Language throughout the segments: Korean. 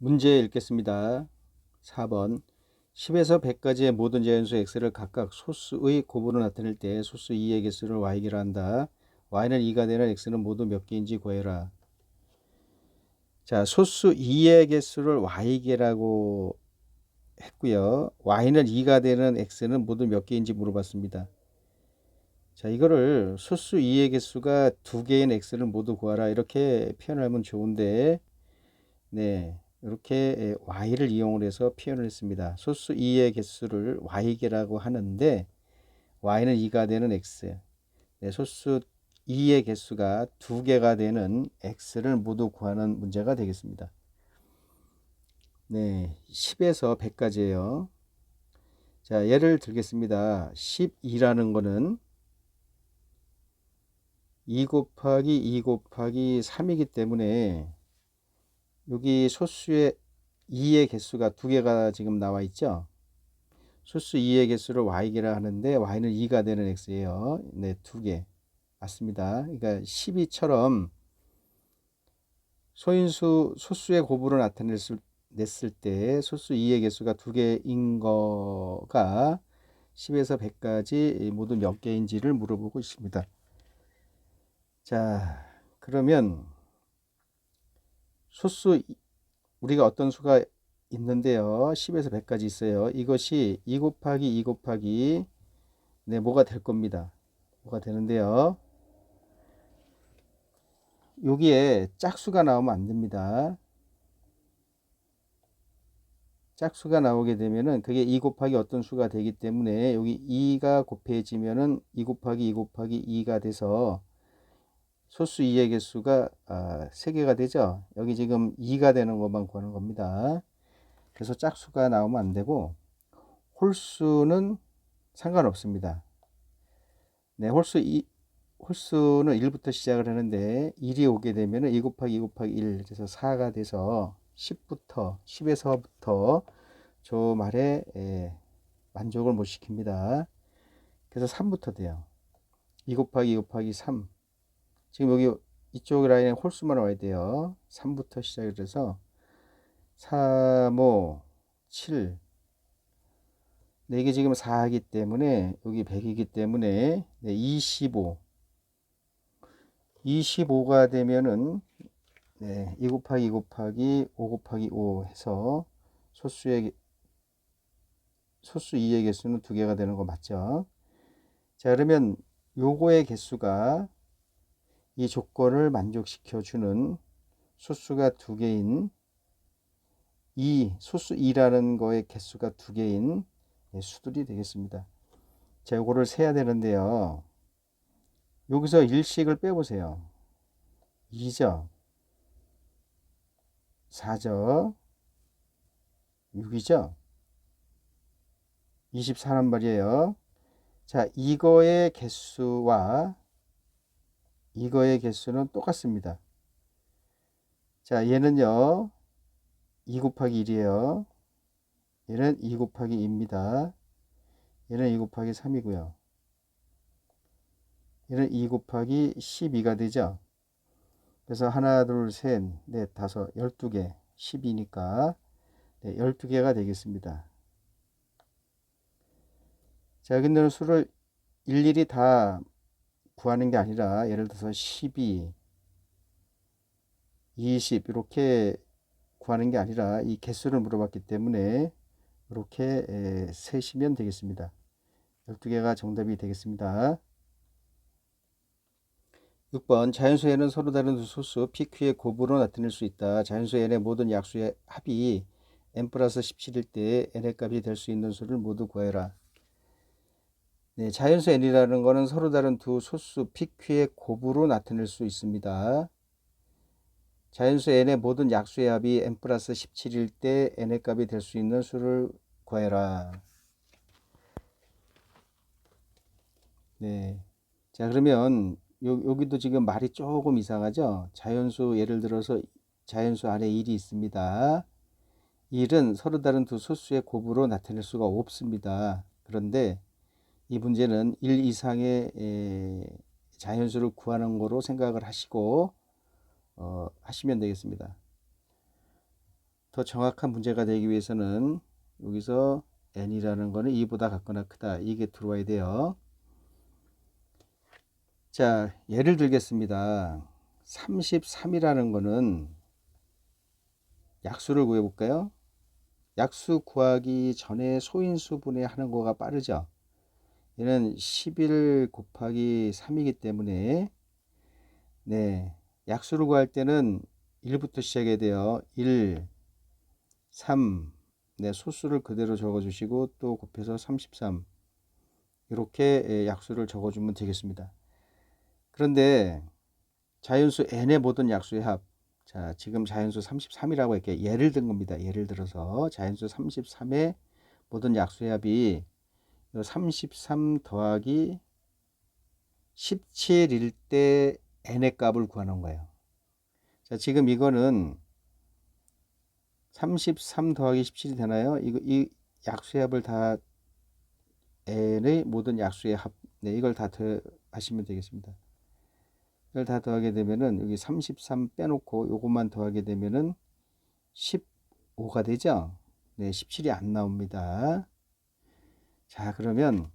문제 읽겠습니다. 4번 10에서 100까지의 모든 자연수 x를 각각 소수의 곱으로 나타낼 때 소수 2의 개수를 y기라 한다. y는 2가 되는 x는 모두 몇 개인지 구해라. 자, 소수 2의 개수를 y개라고 했고요. y는 2가 되는 x는 모두 몇 개인지 물어봤습니다. 자, 이거를 소수 2의 개수가 두 개인 x를 모두 구하라 이렇게 표현하면 좋은데 네. 이렇게 y를 이용을 해서 표현을 했습니다. 소수 2의 개수를 y개라고 하는데 y는 2가 되는 x 네, 소수 2의 개수가 두 개가 되는 x를 모두 구하는 문제가 되겠습니다. 네, 10에서 100까지예요. 자, 예를 들겠습니다. 12라는 거는 2 곱하기 2 곱하기 3이기 때문에 여기 소수의 2의 개수가 두 개가 지금 나와 있죠. 소수 2의 개수를 y개라 하는데 y는 2가 되는 x예요. 네, 두 개. 맞습니다. 그러니까 12처럼 소인수 소수의 곱으로 나타냈을 냈을 때 소수 2의 개수가 두 개인 거가 10에서 100까지 모두 몇 개인지를 물어보고 있습니다. 자, 그러면 소수 우리가 어떤 수가 있는데요. 10에서 100까지 있어요. 이것이 2 곱하기 2 곱하기 네, 뭐가 될 겁니다. 뭐가 되는데요. 여기에 짝수가 나오면 안 됩니다. 짝수가 나오게 되면은 그게 2 곱하기 어떤 수가 되기 때문에 여기 2가 곱해지면은 2 곱하기 2 곱하기 2가 돼서 소수 2의 개수가 아, 3개가 되죠. 여기 지금 2가 되는 것만 구하는 겁니다. 그래서 짝수가 나오면 안 되고 홀수는 상관없습니다. 네, 홀수 2, 홀수는 1부터 시작을 하는데 1이 오게 되면 2 곱하기 2 곱하기 1 그래서 4가 돼서 10부터 10에서부터 저 말에 예, 만족을 못 시킵니다. 그래서 3부터 돼요. 2 곱하기 2 곱하기 3 지금 여기 이쪽 라인에 홀수만 와야 돼요. 3부터 시작을 해서 3, 5, 7 네, 이게 지금 4이기 때문에 여기 100이기 때문에 네, 25 25가 되면은 네, 2 곱하기 2 곱하기 5 곱하기 5 해서 소수의 소수 2의 개수는 두 개가 되는 거 맞죠? 자, 그러면 요거의 개수가 이 조건을 만족시켜 주는 소수가 두 개인 2, 소수 2라는 거의 개수가 두 개인 수들이 되겠습니다. 자, 요거를 세야 되는데요. 여기서 일식을 빼보세요. 2죠. 4죠. 6이죠. 24란 말이에요. 자, 이거의 개수와 이거의 개수는 똑같습니다. 자, 얘는요. 2 곱하기 1이에요. 얘는 2 곱하기 2입니다. 얘는 2 곱하기 3이고요. 얘는 2 곱하기 12가 되죠. 그래서 하나, 둘, 셋, 넷, 다섯, 12개, 10이니까 네, 12개가 되겠습니다. 자, 여기 있는 수를 일일이 다 구하는 게 아니라 예를 들어서 12, 20 이렇게 구하는 게 아니라 이 개수를 물어봤기 때문에 이렇게 세시면 되겠습니다. 12개가 정답이 되겠습니다. 6번 자연수에는 서로 다른 두 소수 PQ의 곱으로 나타낼 수 있다. 자연수 n의 모든 약수의 합이 n 플러스 17일 때 n의 값이 될 수 있는 수를 모두 구해라. 네, 자연수 n이라는 것은 서로 다른 두 소수 PQ의 곱으로 나타낼 수 있습니다. 자연수 n의 모든 약수의 합이 n 플러스 17일 때 n의 값이 될 수 있는 수를 구해라. 네. 자, 그러면 요, 여기도 지금 말이 조금 이상하죠? 자연수 예를 들어서 자연수 안에 1이 있습니다. 1은 서로 다른 두 소수의 곱으로 나타낼 수가 없습니다. 그런데 이 문제는 1 이상의 자연수를 구하는 거로 생각을 하시고 어, 하시면 되겠습니다. 더 정확한 문제가 되기 위해서는 여기서 n이라는 거는 2보다 같거나 크다. 이게 들어와야 돼요. 자, 예를 들겠습니다. 33이라는 거는 약수를 구해 볼까요? 약수 구하기 전에 소인수분해 하는 거가 빠르죠. 얘는 11 곱하기 3이기 때문에 네 약수를 구할 때는 1부터 시작해야 돼요. 1, 3, 네 소수를 그대로 적어주시고 또 곱해서 33 이렇게 예, 약수를 적어주면 되겠습니다. 그런데 자연수 n의 모든 약수의 합. 자, 지금 자연수 33이라고 이렇게 예를 든 겁니다. 예를 들어서 자연수 33의 모든 약수의 합이 33 더하기 17일 때 n의 값을 구하는 거예요. 자, 지금 이거는 33 더하기 17이 되나요? 이거 이 약수의 합을 다 n의 모든 약수의 합, 네, 이걸 다 더 하시면 되겠습니다. 이걸 다 더하게 되면은 여기 33 빼놓고 요것만 더하게 되면은 15가 되죠? 네, 17이 안 나옵니다. 자, 그러면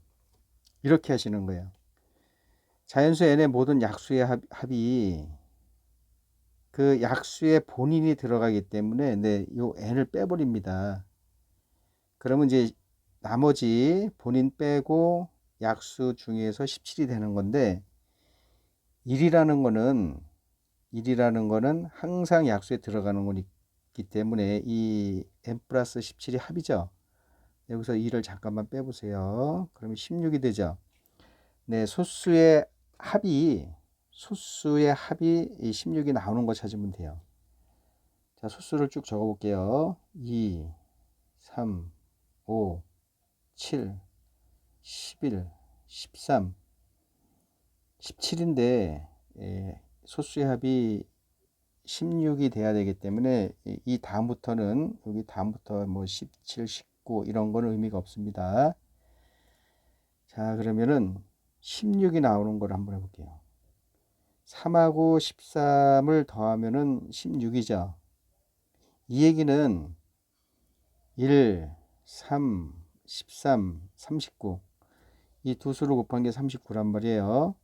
이렇게 하시는 거예요. 자연수 n의 모든 약수의 합, 합이 그 약수의 본인이 들어가기 때문에 네, 요 n을 빼버립니다. 그러면 이제 나머지 본인 빼고 약수 중에서 17이 되는 건데 1이라는 거는 1이라는 거는 항상 약수에 들어가는 거기 때문에 이 n 플러스 17이 합이죠. 여기서 2를 잠깐만 빼보세요. 그러면 16이 되죠. 네, 소수의 합이 소수의 합이 16이 나오는 거 찾으면 돼요. 자, 소수를 쭉 적어 볼게요. 2, 3, 5, 7, 11, 13, 17인데 예, 소수의 합이 16이 돼야 되기 때문에 이 다음부터는 여기 다음부터 뭐 17, 19 이런 거는 의미가 없습니다. 자 그러면은 16이 나오는 걸 한번 해볼게요. 3하고 13을 더하면은 16이죠. 이 얘기는 1, 3, 13, 39. 이 두 수를 곱한 게 39란 말이에요.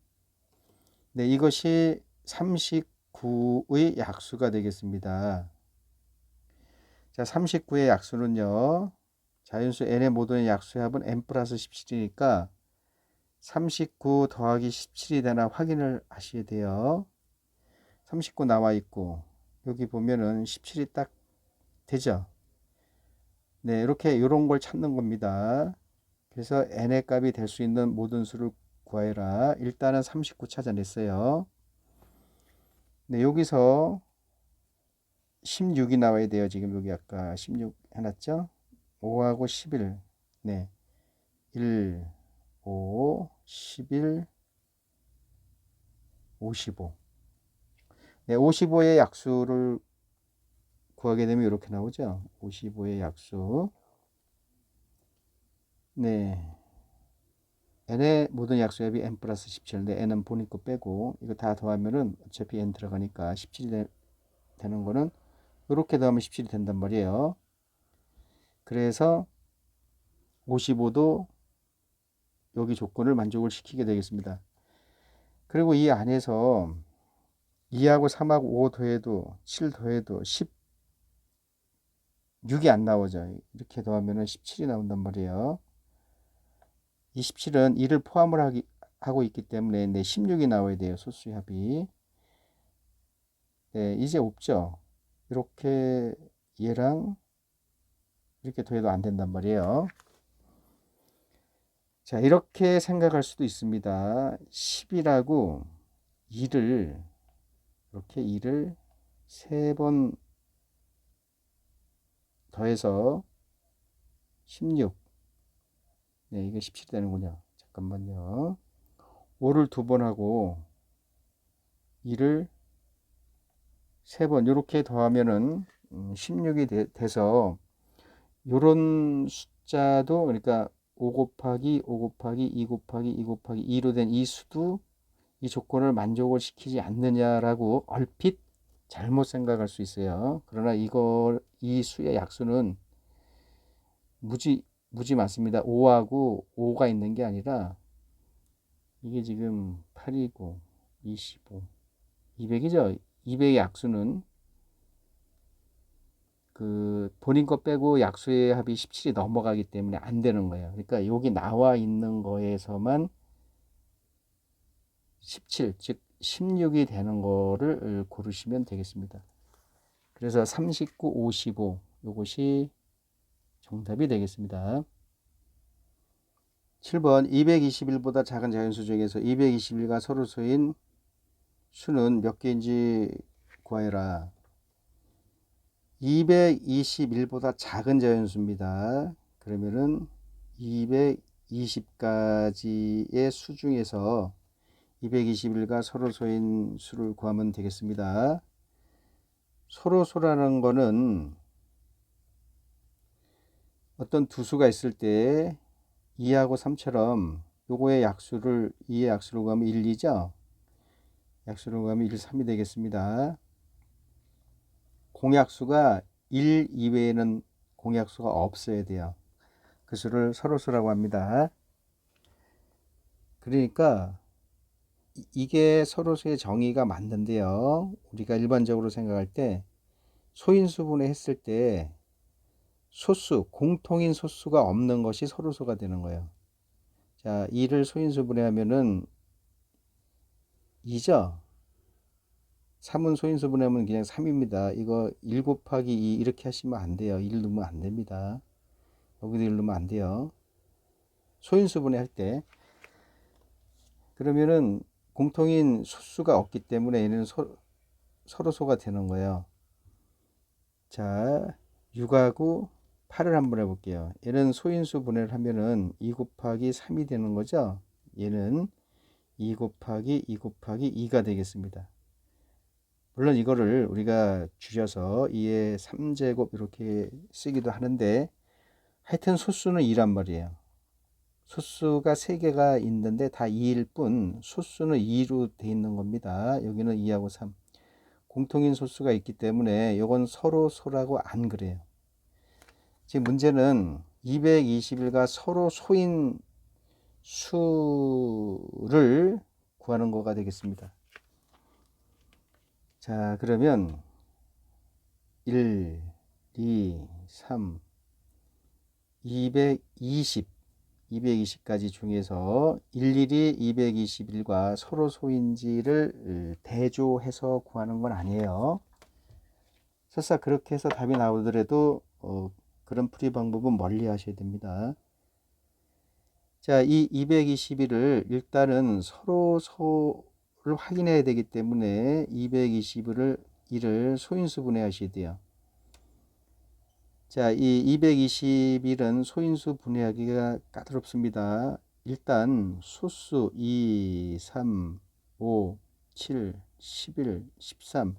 네, 이것이 39의 약수가 되겠습니다. 자, 39의 약수는요. 자연수 n의 모든의 약수의 합은 n 플러스 17이니까 39 더하기 17이 되나 확인을 하셔야 돼요. 39 나와 있고 여기 보면은 17이 딱 되죠. 네, 이렇게 이런 걸 찾는 겁니다. 그래서 n의 값이 될 수 있는 모든 수를 구하여라. 일단은 39 찾아냈어요. 네, 여기서 16이 나와야 돼요. 지금 여기 아까 16 해놨죠? 5하고 11. 네. 1, 5, 11, 55. 네, 55의 약수를 구하게 되면 이렇게 나오죠. 55의 약수. 네. n의 모든 약수합이 n 플러스 17인데 n은 본인 거 빼고 이거 다 더하면은 어차피 n 들어가니까 17이 되는 거는 이렇게 더하면 17이 된단 말이에요. 그래서 55도 여기 조건을 만족을 시키게 되겠습니다. 그리고 이 안에서 2하고 3하고 5 더해도 7 더해도 16이 안 나오죠. 이렇게 더하면 17이 나온단 말이에요. 27은 2를 포함을 하기, 하고 있기 때문에 네, 16이 나와야 돼요. 소수의 합이. 네, 이제 없죠. 이렇게 얘랑 이렇게 더해도 안 된단 말이에요. 자, 이렇게 생각할 수도 있습니다. 10이라고 2를 이렇게 2를 3번 더해서 16 네, 이게 17이 되는군요. 잠깐만요. 5를 두 번 하고 2를 세 번 이렇게 더하면은 16이 음, 돼, 서 이런 숫자도 그러니까 5 곱하기 5 곱하기 2 곱하기 2 곱하기 2로 된 이 수도 이 조건을 만족을 시키지 않느냐라고 얼핏 잘못 생각할 수 있어요. 그러나 이거 이 수의 약수는 무지 무지 많습니다. 5하고 5가 있는 게 아니라 이게 지금 8이고 25 200이죠. 200의 약수는 그 본인 거 빼고 약수의 합이 17이 넘어가기 때문에 안 되는 거예요. 그러니까 여기 나와 있는 거에서만 17, 즉 16이 되는 거를 고르시면 되겠습니다. 그래서 39, 55 요것이 정답이 되겠습니다. 7번 221보다 작은 자연수 중에서 221과 서로소인 수는 몇 개인지 구하여라. 221보다 작은 자연수입니다. 그러면은 220까지의 수 중에서 221과 서로소인 수를 구하면 되겠습니다. 서로소라는 거는 어떤 두 수가 있을 때 2하고 3처럼 요거의 약수를 2의 약수로 구하면 1, 2죠. 약수로 구하면 1, 3이 되겠습니다. 공약수가 1 이외에는 공약수가 없어야 돼요. 그 수를 서로수라고 합니다. 그러니까 이게 서로수의 정의가 맞는데요. 우리가 일반적으로 생각할 때 소인수분해 했을 때 소수, 공통인 소수가 없는 것이 서로수가 되는 거예요. 자, 2를 소인수분해 하면은 2죠. 3은 소인수분해 하면 그냥 3입니다. 이거 1 곱하기 2 이렇게 하시면 안 돼요. 1 넣으면 안 됩니다. 여기도 1 넣으면 안 돼요. 소인수분해 할 때. 그러면은 공통인 소수가 없기 때문에 얘는 서, 서로소가 되는 거예요. 자, 6하고 8을 한번 해볼게요. 얘는 소인수 분해를 하면은 2 곱하기 3이 되는 거죠. 얘는 2 곱하기 2 곱하기 2가 되겠습니다. 물론 이거를 우리가 줄여서 2의 3제곱 이렇게 쓰기도 하는데 하여튼 소수는 2란 말이에요. 소수가 3개가 있는데 다 2일 뿐 소수는 2로 돼 있는 겁니다. 여기는 2하고 3. 공통인 소수가 있기 때문에 이건 서로 소라고 안 그래요. 지금 문제는 221과 서로 소인 수를 구하는 거가 되겠습니다. 자, 그러면 1, 2, 3, 220, 220까지 중에서 일일이 221과 서로 소인지를 대조해서 구하는 건 아니에요. 설사 그렇게 해서 답이 나오더라도 어, 그런 풀이 방법은 멀리 하셔야 됩니다. 자, 이 221을 일단은 서로 소를 확인해야 되기 때문에 221을 이를 소인수 분해하셔야 돼요. 자, 이 221은 소인수 분해하기가 까다롭습니다. 일단 소수 2, 3, 5, 7, 11, 13,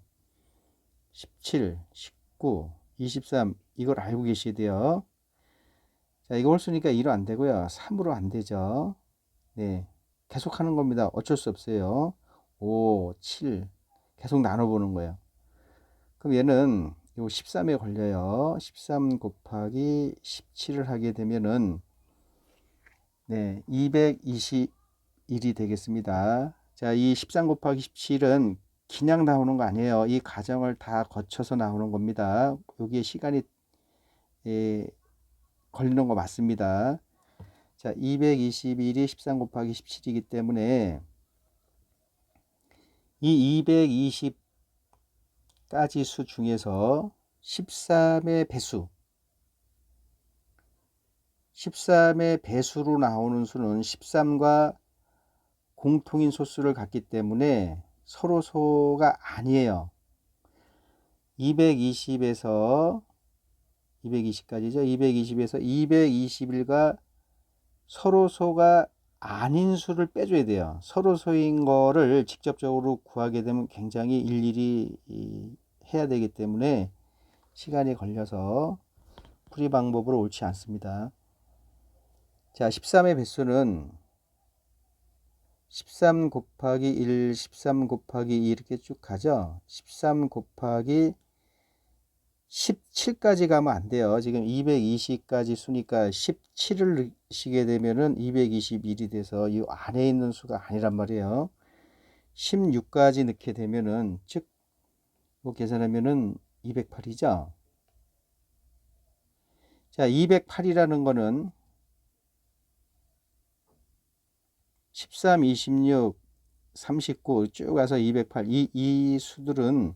17, 19, 23 이걸 알고 계셔야 돼요. 자, 이거 홀수니까 2로 안 되고요. 3으로 안 되죠. 네. 계속 하는 겁니다. 어쩔 수 없어요. 5, 7 계속 나눠보는 거예요. 그럼 얘는 요 13에 걸려요. 13 곱하기 17을 하게 되면은 네, 221이 되겠습니다. 자, 이 13 곱하기 17은 그냥 나오는 거 아니에요. 이 과정을 다 거쳐서 나오는 겁니다. 여기에 시간이 예, 걸리는 거 맞습니다. 자, 221이 13 곱하기 17이기 때문에 이 220까지 수 중에서 13의 배수 13의 배수로 나오는 수는 13과 공통인 소수를 갖기 때문에 서로 소가 아니에요. 220에서 220까지죠. 220에서 221과 서로 소가 아닌 수를 빼줘야 돼요. 서로 소인 거를 직접적으로 구하게 되면 굉장히 일일이 해야 되기 때문에 시간이 걸려서 풀이 방법으로 옳지 않습니다. 자, 13의 배수는 13 곱하기 1, 13 곱하기 2 이렇게 쭉 가죠. 13 곱하기 17까지 가면 안 돼요. 지금 220까지 수니까 17을 넣으시게 되면은 221이 돼서 이 안에 있는 수가 아니란 말이에요. 16까지 넣게 되면은 즉 이거 계산하면은 208이죠. 자, 208이라는 거는 13, 26, 39 쭉 가서 208. 이, 이 수들은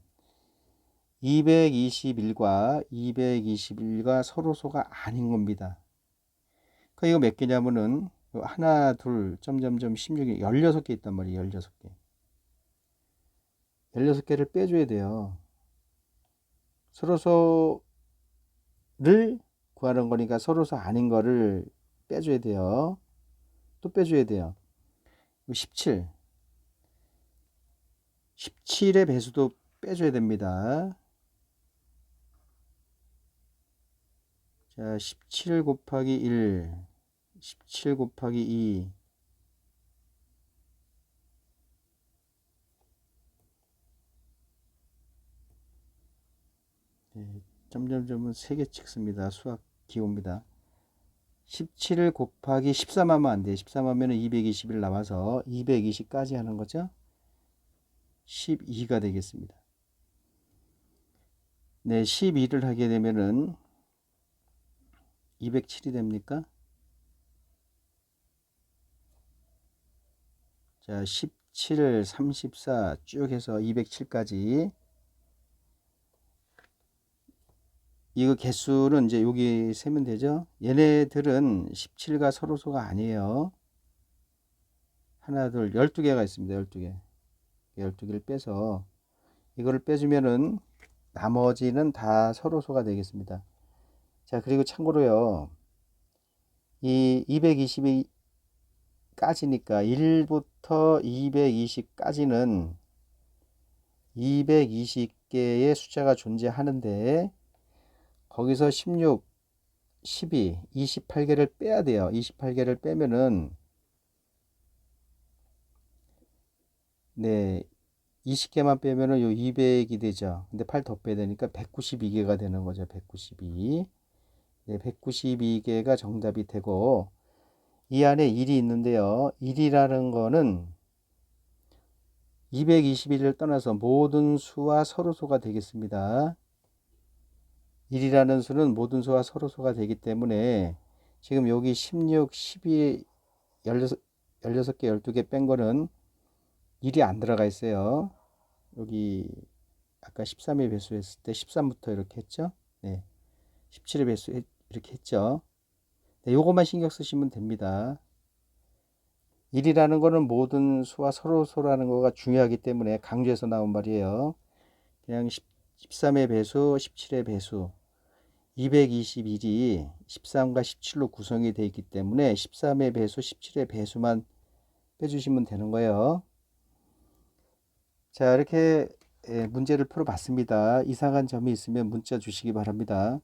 221과 221과 서로소가 아닌 겁니다. 그 이거 몇 개냐면은 하나, 둘, 점점점 16개, 16개 있단 말이에요. 16개. 16개를 빼줘야 돼요. 서로소를 구하는 거니까 서로소 아닌 거를 빼줘야 돼요. 또 빼줘야 돼요. 17. 17의 배수도 빼줘야 됩니다. 자, 17 곱하기 1, 17 곱하기 2, 네, 점점점은 3개 찍습니다. 수학 기호입니다. 17을 곱하기 13 하면 안 돼요. 13 하면 221 나와서 220까지 하는 거죠. 12가 되겠습니다. 네, 12를 하게 되면은 207이 됩니까? 자, 17, 34 쭉 해서 207까지 이거 개수는 이제 여기 세면 되죠. 얘네들은 17과 서로소가 아니에요. 하나, 둘, 12개가 있습니다. 12개. 12개를 빼서 이거를 빼주면은 나머지는 다 서로소가 되겠습니다. 자, 그리고 참고로요. 이 220까지니까 1부터 220까지는 220개의 숫자가 존재하는데 거기서 16, 12, 28개를 빼야 돼요. 28개를 빼면은 네, 20개만 빼면은 요 200이 되죠. 근데 8 더 빼야 되니까 192개가 되는 거죠. 192. 네, 192개가 정답이 되고 이 안에 1이 있는데요. 1이라는 거는 221을 떠나서 모든 수와 서로소가 되겠습니다. 1이라는 수는 모든 수와 서로소가 되기 때문에 지금 여기 16, 12, 16, 16개, 12개 뺀 거는 1이 안 들어가 있어요. 여기 아까 13의 배수했을 때 13부터 이렇게 했죠. 네. 17의 배수 이렇게 했죠. 네, 요것만 신경 쓰시면 됩니다. 1이라는 거는 모든 수와 서로소라는 거가 중요하기 때문에 강조해서 나온 말이에요. 그냥 13의 배수, 17의 배수, 221이 13과 17로 구성이 되어 있기 때문에 13의 배수, 17의 배수만 빼주시면 되는 거예요. 자, 이렇게 문제를 풀어봤습니다. 이상한 점이 있으면 문자 주시기 바랍니다.